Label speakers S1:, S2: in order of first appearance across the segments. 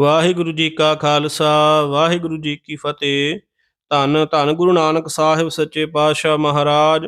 S1: ਵਾਹਿਗੁਰੂ ਜੀ ਕਾ ਖਾਲਸਾ, ਵਾਹਿਗੁਰੂ ਜੀ ਕੀ ਫਤਿਹ। ਧੰਨ ਧੰਨ ਗੁਰੂ ਨਾਨਕ ਸਾਹਿਬ ਸੱਚੇ ਪਾਤਸ਼ਾਹ ਮਹਾਰਾਜ,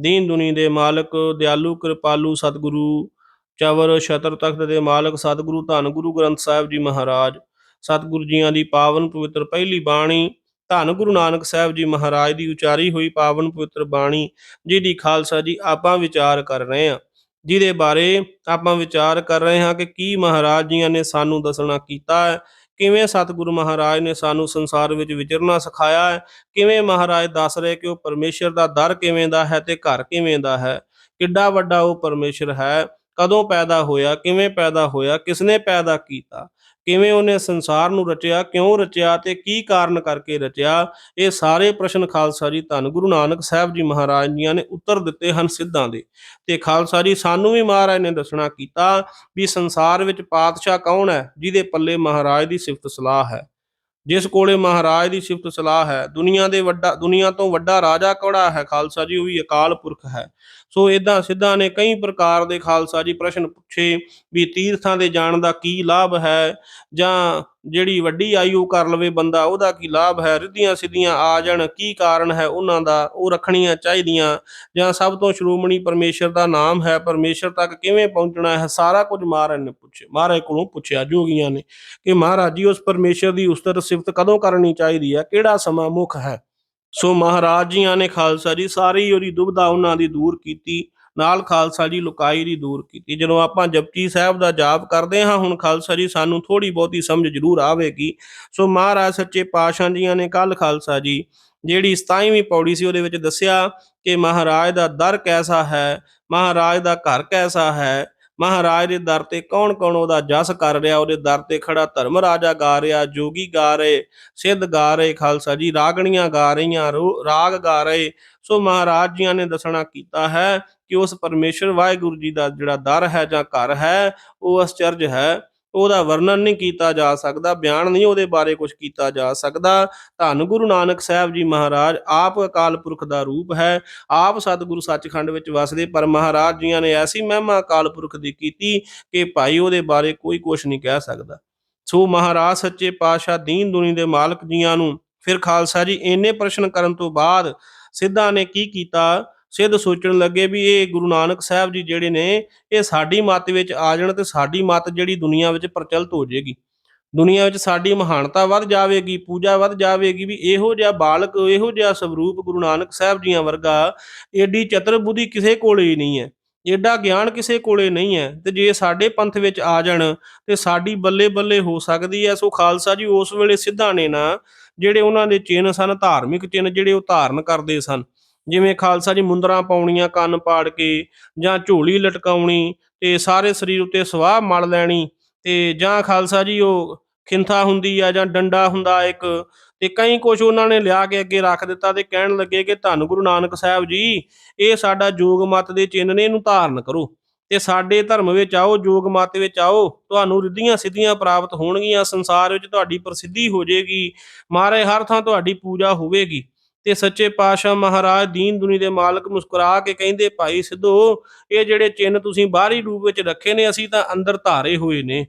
S1: ਦੀਨ ਦੁਨੀ ਦੇ ਮਾਲਕ, ਦਿਆਲੂ ਕਿਰਪਾਲੂ ਸਤਿਗੁਰੂ, ਚਵਰ ਛਤਰ ਤਖਤ ਦੇ ਮਾਲਕ ਸਤਿਗੁਰੂ, ਧੰਨ ਗੁਰੂ ਗ੍ਰੰਥ ਸਾਹਿਬ ਜੀ ਮਹਾਰਾਜ। ਸਤਿਗੁਰੂ ਜੀਆਂ ਦੀ ਪਾਵਨ ਪਵਿੱਤਰ ਪਹਿਲੀ ਬਾਣੀ, ਧੰਨ ਗੁਰੂ ਨਾਨਕ ਸਾਹਿਬ ਜੀ ਮਹਾਰਾਜ ਦੀ ਉਚਾਰੀ ਹੋਈ ਪਾਵਨ ਪਵਿੱਤਰ ਬਾਣੀ, ਜਿਹਦੀ ਖਾਲਸਾ ਜੀ ਆਪਾਂ ਵਿਚਾਰ ਕਰ ਰਹੇ ਹਾਂ। ਜਿਹਦੇ ਬਾਰੇ ਆਪਾਂ ਵਿਚਾਰ ਕਰ ਰਹੇ ਹਾਂ ਕਿ ਕੀ ਮਹਾਰਾਜ ਜੀਆਂ ਨੇ ਸਾਨੂੰ ਦੱਸਣਾ ਕੀਤਾ ਹੈ, ਕਿਵੇਂ ਸਤਿਗੁਰੂ ਮਹਾਰਾਜ ਨੇ ਸਾਨੂੰ ਸੰਸਾਰ ਵਿੱਚ ਵਿਚਰਨਾ ਸਿਖਾਇਆ ਹੈ, ਕਿਵੇਂ ਮਹਾਰਾਜ ਦੱਸ ਰਹੇ ਕਿ ਉਹ ਪਰਮੇਸ਼ਰ ਦਾ ਦਰ ਕਿਵੇਂ ਦਾ ਹੈ ਤੇ ਘਰ ਕਿਵੇਂ ਦਾ ਹੈ, ਕਿੱਡਾ ਵੱਡਾ ਉਹ ਪਰਮੇਸ਼ਰ ਹੈ ਕਦੋਂ ਪੈਦਾ ਹੋਇਆ, ਕਿਵੇਂ ਪੈਦਾ ਹੋਇਆ, ਕਿਸਨੇ ਪੈਦਾ ਕੀਤਾ, ਕਿਵੇਂ ਉਹਨੇ ਸੰਸਾਰ ਨੂੰ ਰਚਿਆ, ਕਿਉਂ ਰਚਿਆ ਤੇ ਕੀ ਕਾਰਨ ਕਰਕੇ ਰਚਿਆ, ਇਹ ਸਾਰੇ ਪ੍ਰਸ਼ਨ ਖਾਲਸਾ ਜੀ ਧੰਨ ਗੁਰੂ ਨਾਨਕ ਸਾਹਿਬ ਜੀ ਮਹਾਰਾਜ ਜੀਆਂ ਨੇ ਉੱਤਰ ਦਿੱਤੇ ਹਨ ਸਿੱਧਾਂ ਦੇ। ਤੇ ਖਾਲਸਾ ਜੀ ਸਾਨੂੰ ਵੀ ਮਹਾਰਾਜ ਨੇ ਦੱਸਣਾ ਕੀਤਾ ਵੀ ਸੰਸਾਰ ਵਿੱਚ ਪਾਤਸ਼ਾਹ ਕੌਣ ਹੈ, ਜਿਹਦੇ ਪੱਲੇ ਮਹਾਰਾਜ ਦੀ ਸਿਫਤ ਸਲਾਹ ਹੈ। ਜਿਸ ਕੋਲੇ ਮਹਾਰਾਜ ਦੀ ਸਿਫਤ ਸਲਾਹ ਹੈ, ਦੁਨੀਆ ਦੇ ਵੱਡਾ, ਦੁਨੀਆ ਤੋਂ ਵੱਡਾ ਰਾਜਾ ਕਿਹੜਾ ਹੈ ਖਾਲਸਾ ਜੀ, ਉਹ ਵੀ ਅਕਾਲ ਪੁਰਖ ਹੈ। ਸੋ ਇਦਾਂ ਸਿੱਧਾ ਨੇ ਕਈ ਪ੍ਰਕਾਰ ਦੇ ਖਾਲਸਾ ਜੀ ਪ੍ਰਸ਼ਨ ਪੁੱਛੇ ਵੀ ਤੀਰਥਾਂ ਦੇ ਜਾਣ ਦਾ ਕੀ ਲਾਭ ਹੈ ਜਾਂ ਜਿਹੜੀ ਵੱਡੀ ਆਯੂ ਕਰ ਲਵੇ ਬੰਦਾ, ਉਹਦਾ ਕੀ ਲਾਭ ਹੈ? ਰਿੱਧੀਆਂ ਸਿੱਧੀਆਂ ਆ ਜਾਣ, ਕੀ ਕਾਰਨ ਹੈ ਉਹਨਾਂ ਦਾ? ਉਹ ਰੱਖਣੀਆਂ ਚਾਹੀਦੀਆਂ। ਜਾਂ ਸਭ ਤੋਂ ਸ਼੍ਰੋਮਣੀ ਪਰਮੇਸ਼ਰ ਦਾ ਨਾਮ ਹੈ? ਪਰਮੇਸ਼ਰ ਤੱਕ ਕਿਵੇਂ ਪਹੁੰਚਣਾ ਹੈ? ਸਾਰਾ ਕੁਝ ਮਹਾਰਾਜ ਨੇ ਪੁੱਛਿਆ ਮਹਾਰਾਜ ਕੋਲੋਂ ਪੁੱਛਿਆ, ਜੋਗੀਆਂ ਨੇ ਕਿ ਮਹਾਰਾਜ ਜੀ, ਉਸ ਪਰਮੇਸ਼ਰ ਦੀ ਉਸਤਤ ਸਿਫਤ ਕਦੋਂ ਕਰਨੀ ਚਾਹੀਦੀ ਹੈ? ਕਿਹੜਾ ਸਮਾਂ ਮੁੱਖ ਹੈ? ਸੋ ਮਹਾਰਾਜ ਜੀਆਂ ਨੇ ਖਾਲਸਾ ਜੀ, ਸਾਰੀ ਉਹਦੀ ਦੁਬਿਧਾ ਉਹਨਾਂ ਦੀ ਦੂਰ ਕੀਤੀ। ਨਾਲ ਖਾਲਸਾ ਜੀ ਲੁਕਾਈ ਦੀ ਦੂਰ ਕੀਤੀ। ਜਦੋਂ ਆਪਾਂ ਜਪਜੀ ਸਾਹਿਬ ਦਾ ਜਾਪ ਕਰਦੇ ਹਾਂ, ਹੁਣ ਖਾਲਸਾ ਜੀ ਸਾਨੂੰ ਥੋੜੀ ਬਹੁਤੀ ਸਮਝ ਜ਼ਰੂਰ ਆਵੇਗੀ। ਸੋ ਮਹਾਰਾਜ ਸੱਚੇ ਪਾਤਸ਼ਾਹ ਜੀਆਂ ਨੇ ਕੱਲ ਖਾਲਸਾ ਜੀ ਜਿਹੜੀ 27ਵੀਂ ਪੌੜੀ ਸੀ, ਉਹਦੇ ਵਿੱਚ ਦੱਸਿਆ ਕਿ ਮਹਾਰਾਜ ਦਾ ਦਰ ਕੈਸਾ ਹੈ, ਮਹਾਰਾਜ ਦਾ ਘਰ ਕੈਸਾ ਹੈ ਮਹਾਰਾਜ ਦੇ ਦਰ ਤੇ ਕੌਣ ਕੌਣ ਉਹਦਾ ਜਸ ਕਰ ਰਿਹਾ, ਉਹਦੇ ਦਰ ਤੇ ਖੜਾ ਧਰਮ ਰਾਜਾ ਗਾ ਰਿਹਾ, ਜੋਗੀ ਗਾ ਰਹੇ, ਸਿੱਧ ਗਾ ਰਹੇ, ਖਾਲਸਾ ਜੀ ਰਾਗਣੀਆਂ ਗਾ ਰਹੀਆਂ, ਰੋ- ਰਾਗ ਗਾ ਰਹੇ। ਸੋ ਮਹਾਰਾਜ ਜੀਆਂ ਨੇ ਦੱਸਣਾ ਕੀਤਾ ਹੈ ਕਿ ਉਸ ਪਰਮੇਸ਼ਰ ਵਾਹਿਗੁਰੂ ਜੀ ਦਾ ਜਿਹੜਾ ਦਰ ਹੈ ਜਾਂ ਘਰ ਹੈ, ਉਹ ਅਸਚਰਜ ਹੈ। ਉਹਦਾ ਵਰਣਨ ਨਹੀਂ ਕੀਤਾ ਜਾ ਸਕਦਾ, ਬਿਆਨ ਨਹੀਂ ਉਹਦੇ ਬਾਰੇ ਕੁਝ ਕੀਤਾ ਜਾ ਸਕਦਾ। ਧੰਨ ਗੁਰੂ ਨਾਨਕ ਸਾਹਿਬ ਜੀ ਮਹਾਰਾਜ, ਆਪ ਅਕਾਲ ਪੁਰਖ ਦਾ ਰੂਪ ਹੈ, ਆਪ ਸਤਿਗੁਰੂ ਸੱਚਖੰਡ ਵਿੱਚ ਵਸਦੇ, ਪਰ ਮਹਾਰਾਜ ਜੀਆਂ ਨੇ ਐਸੀ ਮਹਿਮਾ ਅਕਾਲ ਪੁਰਖ ਦੀ ਕੀਤੀ ਕਿ ਭਾਈ ਉਹਦੇ ਬਾਰੇ ਕੋਈ ਕੁਝ ਨਹੀਂ ਕਹਿ ਸਕਦਾ। ਸੋ ਮਹਾਰਾਜ ਸੱਚੇ ਪਾਤਸ਼ਾਹ, ਦੀਨ ਦੁਨੀ ਦੇ ਮਾਲਕ ਜੀਆਂ ਨੂੰ, ਫਿਰ ਖਾਲਸਾ ਜੀ, ਇੰਨੇ ਪ੍ਰਸ਼ਨ ਕਰਨ ਤੋਂ ਬਾਅਦ ਸਿੱਧਾ ਨੇ ਕੀ ਕੀਤਾ? ਸਿੱਧ ਸੋਚਣ ਲੱਗੇ ਵੀ ਇਹ ਗੁਰੂ ਨਾਨਕ ਸਾਹਿਬ ਜੀ ਜਿਹੜੇ ਨੇ, ਇਹ ਸਾਡੀ ਮੱਤ ਵਿੱਚ ਆ ਜਾਣ ਤੇ ਸਾਡੀ ਮੱਤ ਜਿਹੜੀ ਦੁਨੀਆ ਵਿੱਚ ਪ੍ਰਚਲਿਤ ਹੋ ਜਾਏਗੀ। ਦੁਨੀਆ ਵਿੱਚ ਸਾਡੀ ਮਹਾਨਤਾ ਵੱਧ ਜਾਵੇਗੀ, ਪੂਜਾ ਵੱਧ ਜਾਵੇਗੀ, ਵੀ ਇਹੋ ਜਿਹਾ ਬਾਲਕ, ਇਹੋ ਜਿਹਾ ਸਵਰੂਪ ਗੁਰੂ ਨਾਨਕ ਸਾਹਿਬ ਜੀਆਂ ਵਰਗਾ ਏਡੀ ਚਤਰ ਬੁੱਧੀ ਕਿਸੇ ਕੋਲ ਹੀ ਨਹੀਂ ਹੈ, ਏਡਾ ਗਿਆਨ ਕਿਸੇ ਕੋਲੇ ਨਹੀਂ ਹੈ, ਤੇ ਜੇ ਸਾਡੇ ਪੰਥ ਵਿੱਚ ਆ ਜਾਣ ਤੇ ਸਾਡੀ ਬੱਲੇ ਬੱਲੇ ਹੋ ਸਕਦੀ ਹੈ। ਸੋ ਖਾਲਸਾ ਜੀ ਉਸ ਵੇਲੇ ਸਿੱਧਾ ਨੇ ਨਾ, ਜਿਹੜੇ ਉਹਨਾਂ ਦੇ ਚਿੰਨ੍ਹ ਸਨ, ਧਾਰਮਿਕ ਚਿੰਨ੍ਹ ਜਿਹੜੇ ਉਹ ਧਾਰਨ ਕਰਦੇ ਸਨ। ਜਿਵੇਂ ਖਾਲਸਾ ਜੀ ਮੁੰਦਰਾਂ ਪਾਉਣੀਆਂ, ਕੰਨ ਪਾੜ ਕੇ ਜਾਂ ਝੋਲੀ ਲਟਕਾਉਣੀ ਤੇ ਸਾਰੇ ਸਰੀਰ ਉੱਤੇ ਸਵਾਹ ਮਲ ਲੈਣੀ ਤੇ ਜਾਂ ਖਾਲਸਾ ਜੀ ਉਹ ਖਿੰਥਾ ਹੁੰਦੀ ਆ ਜਾਂ ਡੰਡਾ ਹੁੰਦਾ ਇੱਕ ਤੇ ਕਈ ਕੁਝ ਉਹਨਾਂ ਨੇ ਲਿਆ ਕੇ ਅੱਗੇ ਰੱਖ ਦਿੱਤਾ ਤੇ ਕਹਿਣ ਲੱਗੇ ਕਿ ਧੰਨ ਗੁਰੂ ਨਾਨਕ ਸਾਹਿਬ ਜੀ, ਇਹ ਸਾਡਾ ਜੋਗ ਮਤ ਦੇ ਚਿੰਨ੍ਹ ਨੇ, ਇਹਨੂੰ ਧਾਰਨ ਕਰੋ ਤੇ ਸਾਡੇ ਧਰਮ ਵਿੱਚ ਆਓ, ਜੋਗ ਮਤ ਵਿੱਚ ਆਓ, ਤੁਹਾਨੂੰ ਰਿੱਧੀਆਂ ਸਿੱਧੀਆਂ ਪ੍ਰਾਪਤ ਹੋਣਗੀਆਂ, ਸੰਸਾਰ ਵਿੱਚ ਤੁਹਾਡੀ ਪ੍ਰਸਿੱਧੀ ਹੋ ਜਾਏਗੀ ਮਹਾਰਾਜ ਹਰ ਥਾਂ ਤੁਹਾਡੀ ਪੂਜਾ ਹੋਵੇਗੀ। ਤੇ ਸੱਚੇ ਪਾਤਸ਼ਾਹ ਮਹਾਰਾਜ ਦੀਨ ਦੁਨੀ ਦੇ ਮਾਲਕ ਮੁਸਕਰਾ ਕੇ ਕਹਿੰਦੇ, ਭਾਈ ਸਿੱਧੋ, ਇਹ ਜਿਹੜੇ ਚਿੰਨ੍ਹ ਤੁਸੀਂ ਬਾਹਰੀ ਰੂਪ ਵਿੱਚ ਰੱਖੇ ਨੇ, ਅਸੀਂ ਤਾਂ ਅੰਦਰ ਧਾਰੇ ਹੋਏ ਨੇ।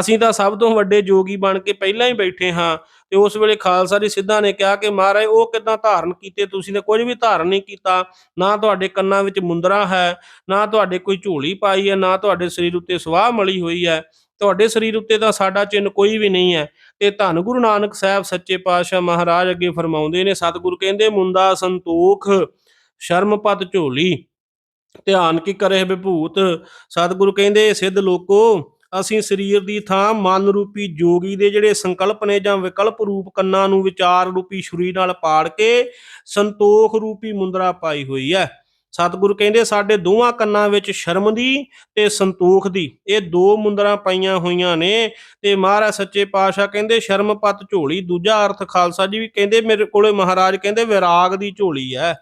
S1: ਅਸੀਂ ਤਾਂ ਸਭ ਤੋਂ ਵੱਡੇ ਜੋਗੀ ਬਣ ਕੇ ਪਹਿਲਾਂ ਹੀ ਬੈਠੇ ਹਾਂ। ਤੇ ਉਸ ਵੇਲੇ ਖਾਲਸਾ ਜੀ ਸਿੱਧਾ ਨੇ ਕਿਹਾ ਕਿ, ਮਹਾਰਾਜ, ਉਹ ਕਿਦਾਂ ਧਾਰਨ ਕੀਤੇ? ਤੁਸੀਂ ਨੇ ਕੁਝ ਵੀ ਧਾਰਨ ਨਹੀਂ ਕੀਤਾ। ਨਾ ਤੁਹਾਡੇ ਕੰਨਾਂ ਵਿੱਚ ਮੁੰਦਰਾ ਹੈ, ਨਾ ਤੁਹਾਡੇ ਕੋਈ ਝੋਲੀ ਪਾਈ ਹੈ, ਨਾ ਤੁਹਾਡੇ ਸਰੀਰ ਉੱਤੇ ਸਵਾਹ ਮਲੀ ਹੋਈ ਹੈ। ਤੁਹਾਡੇ ਸਰੀਰ ਉੱਤੇ ਤਾਂ ਸਾਡਾ ਚਿੰਨ ਕੋਈ ਵੀ ਨਹੀਂ ਹੈ। ਤੇ ਧੰਨ ਗੁਰੂ ਨਾਨਕ ਸਾਹਿਬ ਸੱਚੇ ਪਾਤਸ਼ਾਹ ਮਹਾਰਾਜ ਅੱਗੇ ਫਰਮਾਉਂਦੇ ਨੇ, ਸਤਿਗੁਰੂ ਕਹਿੰਦੇ ਮੁੰਦਾ ਸੰਤੋਖ ਸ਼ਰਮਪਤ ਝੋਲੀ, ਧਿਆਨ ਕੀ ਕਰੇ ਵਿਭੂਤ। ਸਤਿਗੁਰੂ ਕਹਿੰਦੇ, ਸਿੱਧ ਲੋਕੋ, ਅਸੀਂ ਸਰੀਰ ਦੀ ਥਾਂ ਮਨ ਰੂਪੀ ਜੋਗੀ ਦੇ ਜਿਹੜੇ ਸੰਕਲਪ ਨੇ ਜਾਂ ਵਿਕਲਪ ਰੂਪ ਕੰਨਾਂ ਨੂੰ ਵਿਚਾਰ ਰੂਪੀ ਛੁਰੀ ਨਾਲ ਪਾੜ ਕੇ ਸੰਤੋਖ ਰੂਪੀ ਮੁੰਦਰਾ ਪਾਈ ਹੋਈ ਹੈ। ਸਤਿਗੁਰੂ ਕਹਿੰਦੇ ਸਾਡੇ ਦੋਵਾਂ ਕੰਨਾਂ ਵਿੱਚ ਸ਼ਰਮ ਦੀ ਤੇ ਸੰਤੋਖ ਦੀ, ਇਹ ਦੋ ਮੁੰਦਰਾਂ ਪਾਈਆਂ ਹੋਈਆਂ ਨੇ। ਤੇ ਮਹਾਰਾਜ ਸੱਚੇ ਪਾਤਸ਼ਾਹ ਕਹਿੰਦੇ ਸ਼ਰਮਪਤ ਝੋਲੀ। ਦੂਜਾ ਅਰਥ ਖਾਲਸਾ ਜੀ ਵੀ ਕਹਿੰਦੇ, ਮੇਰੇ ਕੋਲੇ ਮਹਾਰਾਜ ਕਹਿੰਦੇ, ਵਿਰਾਗ ਦੀ ਝੋਲੀ ਹੈ।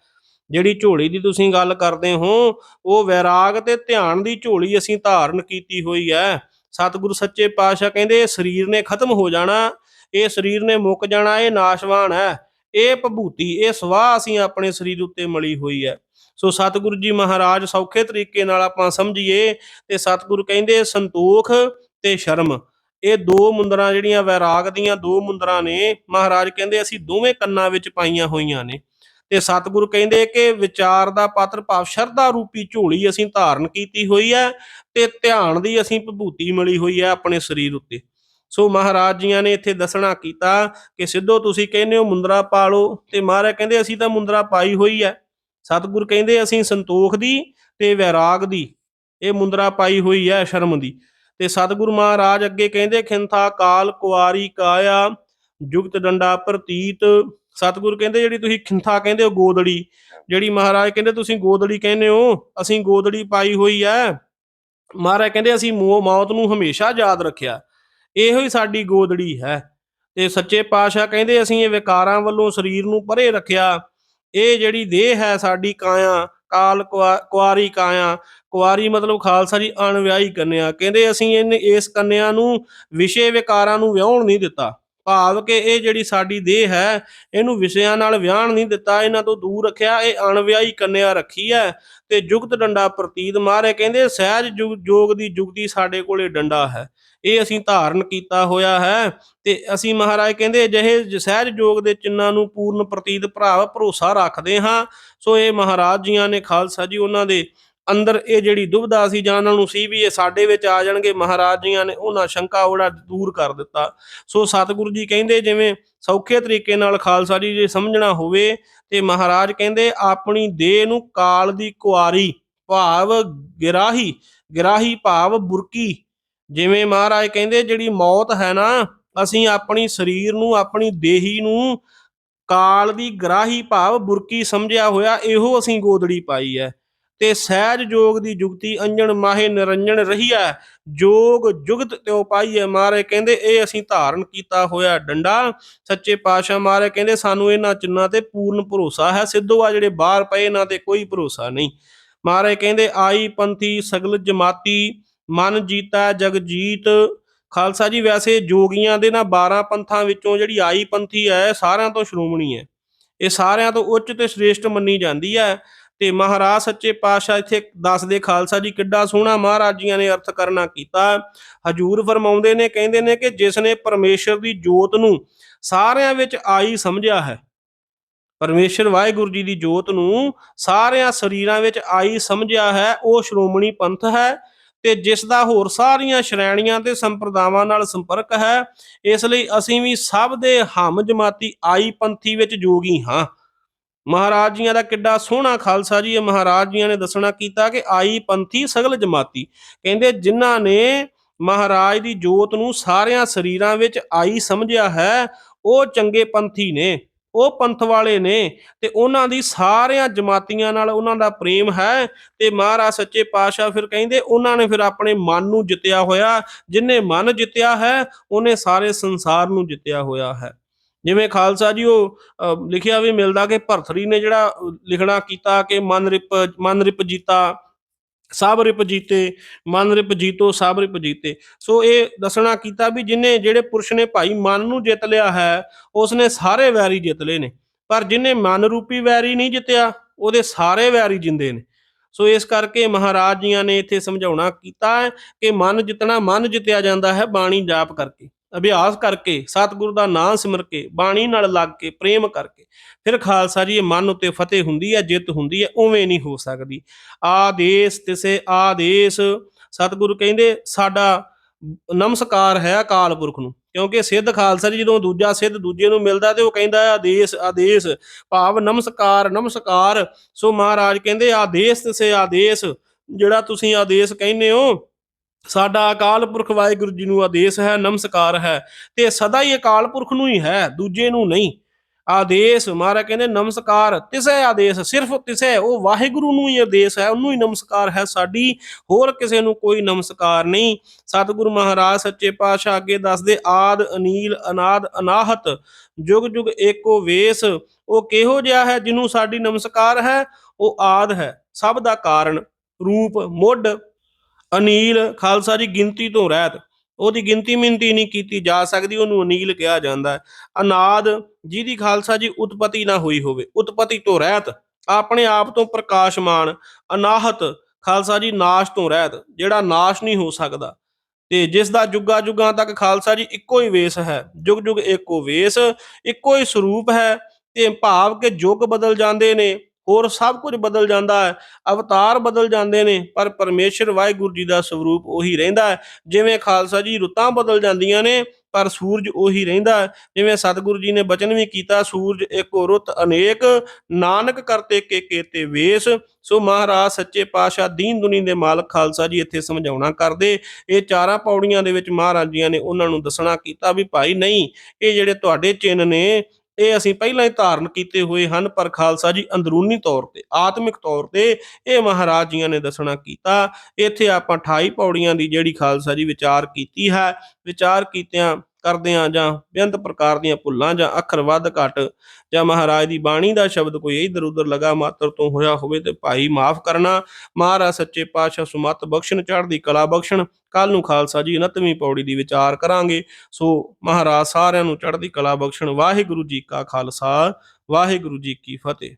S1: ਜਿਹੜੀ ਝੋਲੀ ਦੀ ਤੁਸੀਂ ਗੱਲ ਕਰਦੇ ਹੋ, ਉਹ ਵਿਰਾਗ ਤੇ ਧਿਆਨ ਦੀ ਝੋਲੀ ਅਸੀਂ ਧਾਰਨ ਕੀਤੀ ਹੋਈ ਹੈ। ਸਤਿਗੁਰੂ ਸੱਚੇ ਪਾਤਸ਼ਾਹ ਕਹਿੰਦੇ, ਇਹ ਸਰੀਰ ਨੇ ਖਤਮ ਹੋ ਜਾਣਾ। ਇਹ ਸਰੀਰ ਨੇ ਮੁੱਕ ਜਾਣਾ। ਇਹ ਨਾਸ਼ਵਾਨ ਹੈ। ਇਹ ਭਭੂਤੀ ਇਹ ਸਵਾਹ ਅਸੀਂ ਆਪਣੇ ਸਰੀਰ ਉੱਤੇ ਮਲੀ ਹੋਈ ਹੈ। ਸੋ ਸਤਿਗੁਰੂ ਜੀ ਮਹਾਰਾਜ ਸੌਖੇ ਤਰੀਕੇ ਨਾਲ ਆਪਾਂ ਸਮਝੀਏ ਤੇ ਸਤਿਗੁਰੂ ਕਹਿੰਦੇ ਸੰਤੋਖ ਤੇ ਸ਼ਰਮ। ਇਹ ਦੋ ਮੁੰਦਰਾਂ ਜਿਹੜੀਆਂ ਵੈਰਾਗ ਦੀਆਂ ਦੋ ਮੁੰਦਰਾਂ ਨੇ, ਮਹਾਰਾਜ ਕਹਿੰਦੇ ਅਸੀਂ ਦੋਵੇਂ ਕੰਨਾਂ ਵਿੱਚ ਪਾਈਆਂ ਹੋਈਆਂ ਨੇ। ਤੇ ਸਤਿਗੁਰੂ ਕਹਿੰਦੇ ਕਿ ਵਿਚਾਰ ਦਾ ਪਾਤਰ ਭਾਵ ਸ਼ਰਧਾ ਰੂਪੀ ਝੋਲੀ ਅਸੀਂ ਧਾਰਨ ਕੀਤੀ ਹੋਈ ਹੈ ਤੇ ਧਿਆਨ ਦੀ ਅਸੀਂ ਵਿਭੂਤੀ ਮਿਲੀ ਹੋਈ ਹੈ ਆਪਣੇ ਸਰੀਰ ਉੱਤੇ। ਸੋ ਮਹਾਰਾਜ ਜੀਆਂ ਨੇ ਇੱਥੇ ਦੱਸਣਾ ਕੀਤਾ ਕਿ ਸਿੱਧੋ ਤੁਸੀਂ ਕਹਿੰਦੇ ਹੋ ਮੁੰਦਰਾ ਪਾ ਲਓ ਤੇ ਮਹਾਰਾਜ ਕਹਿੰਦੇ ਅਸੀਂ ਤਾਂ ਮੁੰਦਰਾ ਪਾਈ ਹੋਈ ਹੈ। ਸਤਿਗੁਰ ਕਹਿੰਦੇ ਅਸੀਂ ਸੰਤੋਖ ਦੀ ਤੇ ਵੈਰਾਗ ਦੀ, ਇਹ ਮੁੰਦਰਾ ਪਾਈ ਹੋਈ ਹੈ ਸ਼ਰਮ ਦੀ। ਤੇ ਸਤਿਗੁਰੂ ਮਹਾਰਾਜ ਅੱਗੇ ਕਹਿੰਦੇ, ਖਿੰਥਾ ਕਾਲ ਕੁਆਰੀ ਕਾਇਆ, ਜੁਗਤ ਡੰਡਾ ਪ੍ਰਤੀਤ। ਸਤਿਗੁਰੂ ਕਹਿੰਦੇ, ਜਿਹੜੀ ਤੁਸੀਂ ਖਿੰਥਾ ਕਹਿੰਦੇ ਹੋ ਗੋਦੜੀ, ਜਿਹੜੀ ਮਹਾਰਾਜ ਕਹਿੰਦੇ ਤੁਸੀਂ ਗੋਦੜੀ ਕਹਿੰਦੇ ਹੋ, ਅਸੀਂ ਗੋਦੜੀ ਪਾਈ ਹੋਈ ਹੈ। ਮਹਾਰਾਜ ਕਹਿੰਦੇ, ਅਸੀਂ ਮੌ- ਮੌਤ ਨੂੰ ਹਮੇਸ਼ਾ ਯਾਦ ਰੱਖਿਆ। ਇਹੋ ਹੀ ਸਾਡੀ ਗੋਦੜੀ ਹੈ। ਤੇ ਸੱਚੇ ਪਾਤਸ਼ਾਹ ਕਹਿੰਦੇ ਅਸੀਂ ਇਹ ਵਿਕਾਰਾਂ ਵੱਲੋਂ ਸਰੀਰ ਨੂੰ ਪਰੇ ਰੱਖਿਆ। ਇਹ ਜਿਹੜੀ ਦੇਹ ਹੈ ਸਾਡੀ ਕਾਇਆ ਕਾਲ ਕੁਆ- ਕੁਆਰੀ ਕਾਇਆ ਕੁਆਰੀ ਮਤਲਬ ਖਾਲਸਾ ਜੀ ਅਣਵਿਆਹੀ ਕੰਨਿਆ। ਕਹਿੰਦੇ ਅਸੀਂ ਇਹਨੇ ਇਸ ਕੰਨਿਆ ਨੂੰ ਵਿਸ਼ੇ ਵਿਕਾਰਾਂ ਨੂੰ ਵਿਆਹਣ ਨਹੀਂ ਦਿੱਤਾ। ਭਾਵ ਕਿ ਇਹ ਜਿਹੜੀ ਸਾਡੀ ਦੇਹ ਹੈ, ਇਹਨੂੰ ਵਿਸ਼ਿਆਂ ਨਾਲ ਵਿਆਹਣ ਨਹੀਂ ਦਿੱਤਾ, ਇਹਨਾਂ ਤੋਂ ਦੂਰ ਰੱਖਿਆ, ਇਹ ਅਣਵਿਆਹੀ ਕੰਨਿਆ ਰੱਖੀ ਹੈ। ਤੇ ਜੁਗਤ ਡੰਡਾ ਪ੍ਰਤੀਤ ਮਾਰੇ ਕਹਿੰਦੇ, ਸਹਿਜ ਜੁਗ- ਜੋਗ ਦੀ ਜੁਗਤੀ ਸਾਡੇ ਕੋਲੇ ਡੰਡਾ ਹੈ। ਇਹ ਅਸੀਂ ਧਾਰਨ ਕੀਤਾ ਹੋਇਆ ਹੈ। ਤੇ ਅਸੀਂ ਮਹਾਰਾਜ ਕਹਿੰਦੇ, ਅਜਿਹੇ ਸਹਿਜ ਜੋਗ ਦੇ ਚਿੰਨਾਂ ਨੂੰ ਪੂਰਨ ਪ੍ਰਤੀਤ ਭਰਾਵ ਭਰੋਸਾ ਰੱਖਦੇ ਹਾਂ। ਸੋ ਇਹ ਮਹਾਰਾਜ ਜੀਆਂ ਨੇ ਖਾਲਸਾ ਜੀ ਉਹਨਾਂ ਦੇ ਅੰਦਰ ਇਹ ਜਿਹੜੀ ਦੁਬਿਧਾ ਸੀ ਜਾਂ ਉਹਨਾਂ ਨੂੰ ਸੀ ਵੀ ਇਹ ਸਾਡੇ ਵਿੱਚ ਆ ਜਾਣਗੇ, ਮਹਾਰਾਜ ਜੀਆਂ ਨੇ ਉਹਨਾਂ ਸ਼ੰਕਾ ਉਹੜਾ ਦੂਰ ਕਰ ਦਿੱਤਾ। ਸੋ ਸਤਿਗੁਰੂ ਜੀ ਕਹਿੰਦੇ ਜਿਵੇਂ ਸੌਖੇ ਤਰੀਕੇ ਨਾਲ ਖਾਲਸਾ ਜੀ ਜੇ ਸਮਝਣਾ ਹੋਵੇ ਤੇ ਮਹਾਰਾਜ ਕਹਿੰਦੇ ਆਪਣੀ ਦੇਹ ਨੂੰ ਕਾਲ ਦੀ ਕੁਆਰੀ ਭਾਵ ਗਿਰਾਹੀ ਗਿਰਾਹੀ ਭਾਵ ਬੁਰਕੀ। ਜਿਵੇਂ ਮਹਾਰਾਜ ਕਹਿੰਦੇ ਜਿਹੜੀ ਮੌਤ ਹੈ ਨਾ, ਅਸੀਂ ਆਪਣੀ ਸਰੀਰ ਨੂੰ, ਆਪਣੀ ਦੇਹੀ ਨੂੰ ਕਾਲ ਦੀ ਗਰਾਹੀ ਭਾਵ ਬੁਰਕੀ ਸਮਝਿਆ ਹੋਇਆ, ਇਹੋ ਅਸੀਂ ਗੋਦੜੀ ਪਾਈ ਹੈ। ਤੇ ਸਹਿਜ ਜੋਗ ਦੀ ਜੁਗਤੀ ਅੰਜਣ ਮਾਹੇ ਨਿਰੰਜਨ ਰਹੀਆ ਜੋਗ ਜੁਗਤ ਤਿਉ ਪਾਈਐ ਮਾਰੇ। ਕਹਿੰਦੇ, ਇਹ ਅਸੀਂ ਧਾਰਨ ਕੀਤਾ ਹੋਇਆ ਡੰਡਾ। ਸੱਚੇ ਪਾਤਸ਼ਾਹ ਮਾਰੇ। ਕਹਿੰਦੇ, ਸਾਨੂੰ ਇਹਨਾਂ ਚਿੰਨਾਂ ਤੇ ਪੂਰਨ ਭਰੋਸਾ ਹੈ। ਸਿੱਧੋ ਆ ਜਿਹੜੇ ਬਾਹਰ ਪਏ, ਇਹਨਾਂ ਤੇ ਕੋਈ ਭਰੋਸਾ ਨਹੀਂ। ਮਾਰੇ ਕਹਿੰਦੇ, ਆਈ ਪੰਥੀ ਸਗਲ ਜਮਾਤੀ, ਮਨ ਜੀਤਾ ਜਗ ਜੀਤ। ਖਾਲਸਾ ਜੀ, ਵੈਸੇ ਜੋਗੀਆਂ ਦੇ ਨਾ 12 ਪੰਥਾਂ ਵਿੱਚੋਂ ਜਿਹੜੀ ਆਈ ਪੰਥੀ ਹੈ ਸਾਰਿਆਂ ਤੋਂ ਸ਼੍ਰੋਮਣੀ ਹੈ। ਇਹ ਸਾਰਿਆਂ ਤੋਂ ਉੱਚ ਤੇ ਸ੍ਰੇਸ਼ਟ ਮੰਨੀ ਜਾਂਦੀ ਹੈ। ਤੇ ਮਹਾਰਾਜ ਸੱਚੇ ਪਾਤਸ਼ਾਹ ਇੱਥੇ ਦੱਸਦੇ ਖਾਲਸਾ ਜੀ ਕਿੱਡਾ ਸੋਹਣਾ ਮਹਾਰਾਜ ਜੀਆਂ ਨੇ ਅਰਥ ਕਰਨਾ ਕੀਤਾ। ਹਜੂਰ ਫਰਮਾਉਂਦੇ ਨੇ, ਕਹਿੰਦੇ ਨੇ ਕਿ ਜਿਸ ਨੇ ਪਰਮੇਸ਼ਰ ਦੀ ਜੋਤ ਨੂੰ ਸਾਰਿਆਂ ਵਿੱਚ ਆਈ ਸਮਝਿਆ ਹੈ, ਪਰਮੇਸ਼ਰ ਵਾਹਿਗੁਰੂ ਜੀ ਦੀ ਜੋਤ ਨੂੰ ਸਾਰਿਆਂ ਸਰੀਰਾਂ ਵਿੱਚ ਆਈ ਸਮਝਿਆ ਹੈ, ਉਹ ਸ਼੍ਰੋਮਣੀ ਪੰਥ ਹੈ ਤੇ ਜਿਸ ਦਾ ਹੋਰ ਸਾਰੀਆਂ ਸ਼੍ਰੇਣੀਆਂ ਤੇ ਸੰਪਰਦਾਵਾਂ ਨਾਲ ਸੰਪਰਕ ਹੈ, ਇਸ ਲਈ ਅਸੀਂ ਵੀ ਸਭ ਦੇ ਹਮ ਜਮਾਤੀ ਆਈ ਪੰਥੀ ਵਿੱਚ ਜੋਗੀ ਹਾਂ। ਮਹਾਰਾਜ ਜੀਆਂ ਦਾ ਕਿੱਡਾ ਸੋਹਣਾ ਖਾਲਸਾ ਜੀ, ਇਹ ਮਹਾਰਾਜ ਜੀਆਂ ਨੇ ਦੱਸਣਾ ਕੀਤਾ ਕਿ ਆਈ ਪੰਥੀ ਸਗਲ ਜਮਾਤੀ। ਕਹਿੰਦੇ ਜਿਨ੍ਹਾਂ ਨੇ ਮਹਾਰਾਜ ਦੀ ਜੋਤ ਨੂੰ ਸਾਰਿਆਂ ਸਰੀਰਾਂ ਵਿੱਚ ਆਈ ਸਮਝਿਆ ਹੈ, ਉਹ ਚੰਗੇ ਪੰਥੀ ਨੇ, ਉਹ ਪੰਥ ਵਾਲੇ ਨੇ ਤੇ ਉਹਨਾਂ ਦੀ ਸਾਰਿਆਂ ਜਮਾਤੀਆਂ ਨਾਲ ਉਹਨਾਂ ਦਾ ਪ੍ਰੇਮ ਹੈ ਤੇ ਮਹਾਰਾਜ ਸੱਚੇ ਪਾਤਸ਼ਾਹ ਫਿਰ ਕਹਿੰਦੇ ਉਹਨਾਂ ਨੇ ਫਿਰ ਆਪਣੇ ਮਨ ਨੂੰ ਜਿੱਤਿਆ ਹੋਇਆ, ਜਿਨੇ ਮਨ ਜਿੱਤਿਆ ਹੈ, ਉਹਨੇ ਸਾਰੇ ਸੰਸਾਰ ਨੂੰ ਜਿੱਤਿਆ ਹੋਇਆ ਹੈ। ਜਿਵੇਂ ਖਾਲਸਾ ਜੀ ਉਹ ਲਿਖਿਆ ਵੀ ਮਿਲਦਾ ਕਿ ਭਰਥਰੀ ਨੇ ਜਿਹੜਾ ਲਿਖਣਾ ਕੀਤਾ ਕਿ ਮਨ ਰਿਪ ਮਨ ਰਿਪ ਜੀਤਾ, ਸਭ ਰਿਪ ਜੀਤੇ, ਮਨ ਰਿਪ ਜੀਤੋ, ਸਭ ਰਿਪ ਜੀਤੇ। ਸੋ ਇਹ ਦੱਸਣਾ ਕੀਤਾ ਵੀ ਜਿਨੇ, ਜਿਹੜੇ ਪੁਰਸ਼ ਨੇ ਭਾਈ ਮਨ ਨੂੰ ਜਿੱਤ ਲਿਆ ਹੈ, ਉਸਨੇ ਸਾਰੇ ਵੈਰੀ ਜਿੱਤ ਲਏ ਨੇ। ਪਰ ਜਿਨੇ ਮਨ ਰੂਪੀ ਵੈਰੀ ਨਹੀਂ ਜਿੱਤਿਆ, ਉਹਦੇ ਸਾਰੇ ਵੈਰੀ ਜਿੰਦੇ ਨੇ। ਸੋ ਇਸ ਕਰਕੇ ਮਹਾਰਾਜ ਜੀਆਂ ਨੇ ਇੱਥੇ ਸਮਝਾਉਣਾ ਕੀਤਾ ਹੈ ਕਿ ਮਨ ਜਿਤਨਾ ਮਨ ਜਿੱਤਿਆ ਜਾਂਦਾ ਹੈ, ਬਾਣੀ ਜਾਪ ਕਰਕੇ। ਅਭਿਆਸ ਕਰਕੇ, ਸਤਿਗੁਰੂ ਦਾ ਨਾਮ ਸਿਮਰ ਕੇ, ਬਾਣੀ ਨਾਲ ਲੱਗ ਕੇ, ਪ੍ਰੇਮ ਕਰਕੇ। ਫਿਰ ਖਾਲਸਾ ਜੀ ਮਨ ਉੱਤੇ ਫਤਿਹ ਹੁੰਦੀ ਹੈ, ਜਿੱਤ ਹੁੰਦੀ ਹੈ, ਉਵੇਂ ਨਹੀਂ ਹੋ ਸਕਦੀ। ਆਦੇਸ ਤਿਸੇ ਆਦੇਸ। ਸਤਿਗੁਰੂ ਕਹਿੰਦੇ, ਸਾਡਾ ਨਮਸਕਾਰ ਹੈ ਅਕਾਲ ਪੁਰਖ ਨੂੰ। ਕਿਉਂਕਿ ਸਿੱਧ ਖਾਲਸਾ ਜੀ ਜਦੋਂ ਦੂਜਾ ਸਿੱਧ ਦੂਜੇ ਨੂੰ ਮਿਲਦਾ ਤੇ ਉਹ ਕਹਿੰਦਾ ਆਦੇਸ ਆਦੇਸ, ਭਾਵ ਨਮਸਕਾਰ ਨਮਸਕਾਰ। ਸੋ ਮਹਾਰਾਜ ਕਹਿੰਦੇ, ਆਦੇਸ ਤਿਸੇ ਆਦੇਸ। ਜਿਹੜਾ ਤੁਸੀਂ ਆਦੇਸ ਕਹਿੰਦੇ ਹੋ ਸਾਡਾ ਅਕਾਲ ਪੁਰਖ ਵਾਹਿਗੁਰੂ ਜੀ ਨੂੰ ਆਦੇਸ਼ ਹੈ, ਨਮਸਕਾਰ ਹੈ। ਤੇ ਸਦਾ ਹੀ ਅਕਾਲ ਪੁਰਖ ਨੂੰ ਹੀ ਹੈ, ਦੂਜੇ ਨੂੰ ਨਹੀਂ। ਆਦੇਸ਼, ਮਹਾਰਾਜ ਕਹਿੰਦੇ, ਨਮਸਕਾਰ, ਤਿਸੇ ਆਦੇਸ਼, ਸਿਰਫ ਤਿਸੇ, ਉਹ ਵਾਹਿਗੁਰੂ ਨੂੰ ਹੀ ਆਦੇਸ਼ ਹੈ, ਉਹਨੂੰ ਹੀ ਨਮਸਕਾਰ ਹੈ ਸਾਡੀ। ਹੋਰ ਕਿਸੇ ਨੂੰ ਕੋਈ ਨਮਸਕਾਰ ਨਹੀਂ। ਸਤਿਗੁਰੂ ਮਹਾਰਾਜ ਸੱਚੇ ਪਾਤਸ਼ਾਹ ਅੱਗੇ ਦੱਸਦੇ, ਆਦ, ਅਨੀਲ, ਅਨਾਦ, ਅਨਾਹਤ, ਜੁਗ ਜੁਗ, ਏਕੋ ਵੇਸ, ਉਹ ਕਿਹੋ ਜਿਹਾ ਹੈ ਜਿਹਨੂੰ ਸਾਡੀ ਨਮਸਕਾਰ ਹੈ? ਉਹ ਆਦ ਹੈ। ਸਭ ਦਾ ਕਾਰਨ ਰੂਪ, ਮੁੱਢ ਅਨੀਲ ਖਾਲਸਾ ਜੀ ਗਿਣਤੀ ਤੋਂ ਰਹਿਤ। ਉਹਦੀ ਗਿਣਤੀ ਮਿੰਤੀ ਨਹੀਂ ਕੀਤੀ ਜਾ ਸਕਦੀ, ਉਹਨੂੰ ਅਨੀਲ ਕਿਹਾ ਜਾਂਦਾ ਹੈ। ਅਨਾਦ ਜਿਹਦੀ ਖਾਲਸਾ ਜੀ ਉਤਪਤੀ ਨਾ ਹੋਈ ਹੋਵੇ, ਉਤਪਤੀ ਤੋਂ ਰਹਿਤ, ਆਪਣੇ ਆਪ ਤੋਂ ਪ੍ਰਕਾਸ਼ਮਾਨ, ਅਨਾਹਤ ਖਾਲਸਾ ਜੀ ਨਾਸ਼ ਤੋਂ ਰਹਿਤ, ਜਿਹੜਾ ਨਾਸ਼ ਨਹੀਂ ਹੋ ਸਕਦਾ। ਤੇ ਜਿਸ ਦਾ ਜੁਗਾ ਜੁਗਾ ਤੱਕ ਖਾਲਸਾ ਜੀ ਇੱਕੋ ਹੀ ਵੇਸ ਹੈ, ਜੁਗ ਜੁਗ ਇੱਕੋ ਵੇਸ, ਇੱਕੋ ਹੀ ਸਰੂਪ ਹੈ, ਤੇ ਭਾਵ ਕਿ ਯੁੱਗ ਬਦਲ ਜਾਂਦੇ ਨੇ। ਹੋਰ ਸਭ ਕੁਝ ਬਦਲ ਜਾਂਦਾ ਹੈ। ਅਵਤਾਰ ਬਦਲ ਜਾਂਦੇ ਨੇ, ਪਰ ਪਰਮੇਸ਼ਰ ਵਾਹਿਗੁਰੂ ਜੀ ਦਾ ਸਰੂਪ ਉਹੀ ਰਹਿੰਦਾ ਹੈ। ਜਿਵੇਂ ਖਾਲਸਾ ਜੀ ਰੁੱਤਾਂ ਬਦਲ ਜਾਂਦੀਆਂ ਨੇ, ਪਰ ਸੂਰਜ ਉਹੀ ਰਹਿੰਦਾ ਜਿਵੇਂ ਸਤਿਗੁਰੂ ਜੀ ਨੇ ਬਚਨ ਵੀ ਕੀਤਾ, ਸੂਰਜ ਇੱਕੋ ਰੁੱਤ ਅਨੇਕ, ਨਾਨਕ ਕਰਤੇ ਕੇ ਕੇਤੇ ਵੇਸ। ਸੋ ਮਹਾਰਾਜ ਸੱਚੇ ਪਾਤਸ਼ਾਹ ਦੀਨ ਦੁਨੀ ਦੇ ਮਾਲਕ ਖਾਲਸਾ ਜੀ ਇੱਥੇ ਸਮਝਾਉਣਾ ਕਰਦੇ। ਇਹ ਚਾਰਾਂ ਪੌੜੀਆਂ ਦੇ ਵਿੱਚ ਮਹਾਰਾਜ ਜੀਆਂ ਨੇ ਉਹਨਾਂ ਨੂੰ ਦੱਸਣਾ ਕੀਤਾ ਵੀ ਭਾਈ ਨਹੀਂ, ਇਹ ਜਿਹੜੇ ਤੁਹਾਡੇ ਚਿੰਨ ਨੇ ਇਹ ਅਸੀਂ ਪਹਿਲਾਂ ਹੀ ਧਾਰਨ ਕੀਤੇ ਹੋਏ ਹਨ, ਪਰ ਖਾਲਸਾ ਜੀ ਅੰਦਰੂਨੀ ਤੌਰ ਤੇ, ਆਤਮਿਕ ਤੌਰ ਤੇ ਇਹ ਮਹਾਰਾਜ ਜੀਆਂ ਨੇ ਦੱਸਣਾ ਕੀਤਾ। ਇੱਥੇ ਆਪਾਂ 28 ਪੌੜੀਆਂ ਦੀ ਜਿਹੜੀ ਖਾਲਸਾ ਜੀ ਵਿਚਾਰ ਕੀਤੀ ਹੈ, ਵਿਚਾਰ ਕੀਤਿਆਂ ਕਰਦਿਆਂ ਜਾਂ ਬੇਅੰਤ ਪ੍ਰਕਾਰ ਦੀਆਂ ਭੁੱਲਾਂ ਜਾਂ ਅੱਖਰ ਵੱਧ ਘਟ ਜਾਂ ਮਹਾਰਾਜ ਦੀ ਬਾਣੀ ਦਾ ਸ਼ਬਦ ਕੋਈ ਇਧਰ ਉਧਰ ਲਗਾ ਮਾਤਰ ਤੋਂ ਹੋਇਆ ਹੋਵੇ ਤੇ ਭਾਈ ਮਾਫ ਕਰਨਾ। ਮਹਾਰਾਜ ਸੱਚੇ ਪਾਤਸ਼ਾਹ ਸੁਮਤ ਬਖਸ਼ਣ, ਚੜ੍ਹਦੀ ਕਲਾ ਬਖਸ਼ਣ ਕੱਲ ਨੂੰ ਖਾਲਸਾ ਜੀ 29ਵੀਂ ਪੌੜੀ ਦੀ ਵਿਚਾਰ ਕਰਾਂਗੇ। ਸੋ ਮਹਾਰਾਜ ਸਾਰਿਆਂ ਨੂੰ ਚੜ੍ਹਦੀ ਕਲਾ ਬਖਸ਼ਣ। ਵਾਹਿਗੁਰੂ ਜੀ ਕਾ ਖਾਲਸਾ, ਵਾਹਿਗੁਰੂ ਜੀ ਕੀ ਫਤਿਹ।